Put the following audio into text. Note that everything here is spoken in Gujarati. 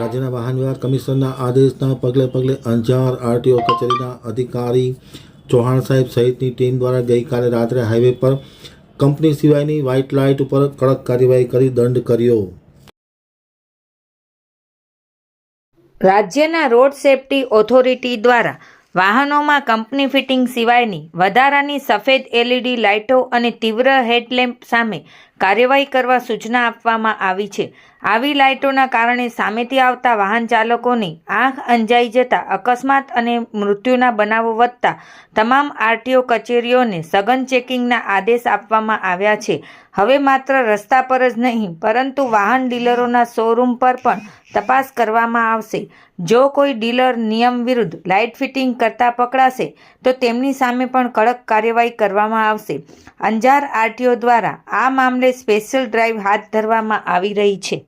રાજ્યના વાહન વ્યવહાર કમિશનના આદેશના પગલે પગલે અંજાર આરટીઓ કચેરીના અધિકારી ચૌહાણ સાહેબ સહિતની ટીમ દ્વારા ગઈકાલે રાત્રે હાઈવે પર કંપની સિવાયની વ્હાઇટ લાઇટ ઉપર કડક કાર્યવાહી કરી દંડ કર્યો. રાજ્યના રોડ સેફટી ઓથોરિટી દ્વારા વાહનોમાં કંપની ફિટિંગ સિવાયની વધારાની સફેદ એલઈડી લાઇટો અને તીવ્ર હેડલેમ્પ સામે કાર્યવાહી કરવા સૂચના આપવામાં આવી છે. આવી લાઇટોના કારણે સામેથી આવતા વાહન ચાલકોની આંખ અંજાઈ જતા અકસ્માત અને મૃત્યુના બનાવો વધતા તમામ આરટીઓ કચેરીઓને સઘન ચેકિંગના આદેશ આપવામાં આવ્યા છે. હવે માત્ર રસ્તા પર જ નહીં, પરંતુ વાહન ડીલરોના શોરૂમ પર પણ તપાસ કરવામાં આવશે. જો કોઈ ડીલર નિયમ વિરુદ્ધ લાઇટ ફિટિંગ કરતા પકડાશે, તો તેમની સામે પણ કડક કાર્યવાહી કરવામાં આવશે. અંજાર આરટીઓ દ્વારા આ મામલે સ્પેશિયલ ડ્રાઈવ હાથ ધરવામાં આવી રહી છે.